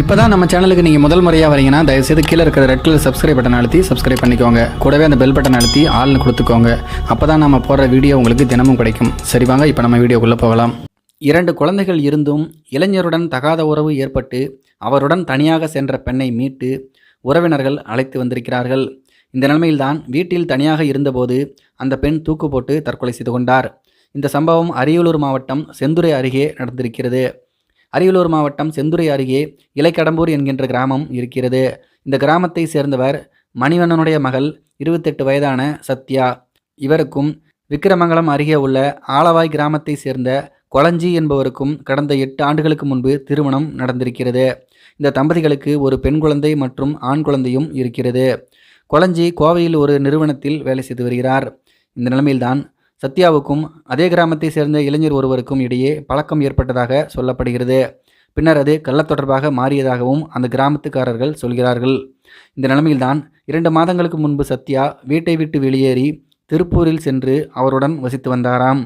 இப்போ தான் நம்ம சேனலுக்கு நீங்கள் முதல் முறையாக வரீங்கன்னா தயவுசெய்து கீழே இருக்கிற ரெட் கலர் சப்ஸ்கிரைப் பட்டன் அழுத்தி சப்ஸ்கிரைப் பண்ணிக்கோங்க. கூடவே அந்த பெல் பட்டன் அழுத்தி ஆள்னு கொடுத்துக்கோங்க. அப்போ தான் நம்ம போடுற வீடியோ உங்களுக்கு தினமும் கிடைக்கும். சரி வாங்க இப்போ நம்ம வீடியோக்குள்ளே போகலாம். இரண்டு குழந்தைகள் இருந்தும் இளைஞருடன் தகாத உறவு ஏற்பட்டு அவருடன் தனியாக சென்ற பெண்ணை மீட்டு உறவினர்கள் அழைத்து வந்திருக்கிறார்கள். இந்த நிலைமையில்தான் வீட்டில் தனியாக இருந்தபோது அந்த பெண் தூக்கு போட்டு தற்கொலை செய்து கொண்டார். இந்த சம்பவம் அரியலூர் மாவட்டம் செந்துறை அருகே நடந்திருக்கிறது. அரியலூர் மாவட்டம் செந்துறை அருகே இலைக்கடம்பூர் என்கின்ற கிராமம் இருக்கிறது. இந்த கிராமத்தை சேர்ந்தவர் மணிவண்ணனுடைய மகள் இருபத்தெட்டு வயதான சத்யா. இவருக்கும் விக்கிரமங்கலம் அருகே உள்ள ஆலவாய் கிராமத்தை சேர்ந்த கொளஞ்சி என்பவருக்கும் கடந்த எட்டு ஆண்டுகளுக்கு முன்பு திருமணம் நடந்திருக்கிறது. இந்த தம்பதிகளுக்கு ஒரு பெண் குழந்தை மற்றும் ஆண் குழந்தையும் இருக்கிறது. கொளஞ்சி கோவையில் ஒரு நிறுவனத்தில் வேலை செய்து வருகிறார். இந்த நிலைமையில்தான் சத்யாவுக்கும் அதே கிராமத்தை சேர்ந்த இளைஞர் ஒருவருக்கும் இடையே பழக்கம் ஏற்பட்டதாக சொல்லப்படுகிறது. பின்னர் அது கள்ள தொடர்பாக மாறியதாகவும் அந்த கிராமத்துக்காரர்கள் சொல்கிறார்கள். இந்த நிலைமையில்தான் இரண்டு மாதங்களுக்கு முன்பு சத்யா வீட்டை விட்டு வெளியேறி திருப்பூரில் சென்று அவருடன் வசித்து வந்தாராம்.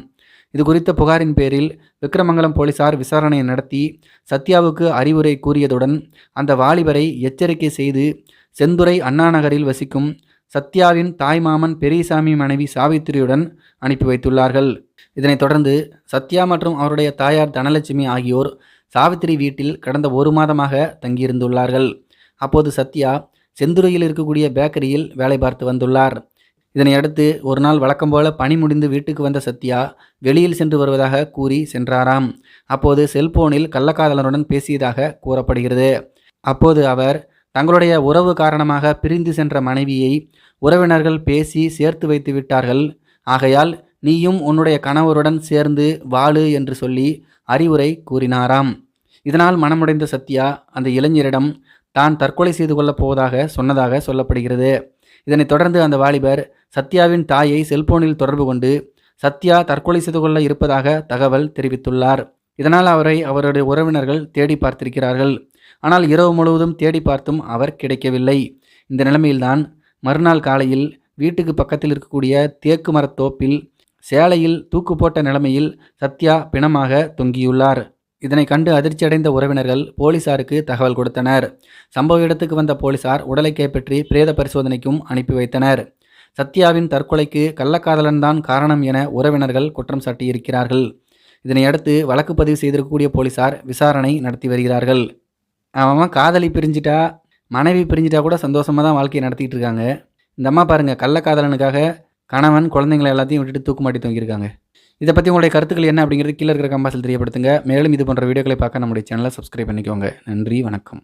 இது குறித்த புகாரின் பேரில் விக்கிரமங்கலம் போலீசார் விசாரணை நடத்தி சத்யாவுக்கு அறிவுரை கூறியதுடன் அந்த வாலிபரை எச்சரிக்கை செய்து செந்துறை அண்ணாநகரில் வசிக்கும் சத்யாவின் தாய்மாமன் பெரியசாமி மனைவி சாவித்திரியுடன் அனுப்பி வைத்துள்ளார்கள். இதனைத் தொடர்ந்து சத்யா மற்றும் அவருடைய தாயார் தனலட்சுமி ஆகியோர் சாவித்திரி வீட்டில் கடந்த ஒரு மாதமாக தங்கியிருந்துள்ளார்கள். அப்போது சத்யா செந்துறையில் இருக்கக்கூடிய பேக்கரியில் வேலை பார்த்து வந்துள்ளார். இதனையடுத்து ஒரு நாள் வழக்கம் போல பணி முடிந்து வீட்டுக்கு வந்த சத்யா வெளியில் சென்று வருவதாக கூறி சென்றாராம். அப்போது செல்போனில் கள்ளக்காதலனுடன் பேசியதாக கூறப்படுகிறது. அப்போது அவர் தங்களுடைய உறவு காரணமாக பிரிந்து சென்ற மனைவியை உறவினர்கள் பேசி சேர்த்து வைத்து விட்டார்கள். ஆகையால் நீயும் உன்னுடைய கணவருடன் சேர்ந்து வாழு என்று சொல்லி அறிவுரை கூறினாராம். இதனால் மனமுடைந்த சத்யா அந்த இளைஞரிடம் தான் தற்கொலை செய்து கொள்ளப் போவதாக சொன்னதாக சொல்லப்படுகிறது. இதனைத் தொடர்ந்து அந்த வாலிபர் சத்யாவின் தாயை செல்போனில் தொடர்பு கொண்டு சத்யா தற்கொலை செய்து கொள்ள இருப்பதாக தகவல் தெரிவித்துள்ளார். இதனால் அவரை அவருடைய உறவினர்கள் தேடி பார்த்திருக்கிறார்கள். ஆனால் இரவு முழுவதும் தேடி பார்த்தும் அவர் கிடைக்கவில்லை. இந்த நிலைமையில்தான் மறுநாள் காலையில் வீட்டுக்கு பக்கத்தில் இருக்கக்கூடிய தேக்கு மரத்தோப்பில் சேலையில் தூக்கு போட்ட நிலைமையில் சத்யா பிணமாக தொங்கியுள்ளார். இதனை கண்டு அதிர்ச்சியடைந்த உறவினர்கள் போலீசாருக்கு தகவல் கொடுத்தனர். சம்பவ இடத்துக்கு வந்த போலீசார் உடலை கைப்பற்றி பிரேத பரிசோதனைக்கும் அனுப்பி வைத்தனர். சத்யாவின் தற்கொலைக்கு கள்ளக்காதலன் தான் காரணம் என உறவினர்கள் குற்றம் சாட்டியிருக்கிறார்கள். இதனையடுத்து வழக்கு பதிவு செய்திருக்கக்கூடிய போலீசார் விசாரணை நடத்தி வருகிறார்கள். அவன் காதலி பிரிஞ்சிட்டா மனைவி பிரிஞ்சிட்டா கூட சந்தோஷமாக தான் வாழ்க்கையை நடத்திட்டு இருக்காங்க. இந்த அம்மா பாருங்கள் கள்ளக்காதலனுக்காக கணவன் குழந்தைங்களை எல்லாத்தையும் விட்டுட்டு தூக்கு மாட்டி தொங்கியிருக்காங்க. இதை பற்றி உங்களுடைய கருத்துக்கள் என்ன அப்படிங்கிறது கீழே இருக்கிற கம்பாசில் தெரியப்படுத்துங்க. மேலும் இது போன்ற வீடியோக்களை பார்க்க நம்முடைய சேனலை சப்ஸ்கிரைப் பண்ணிக்கோங்க. நன்றி வணக்கம்.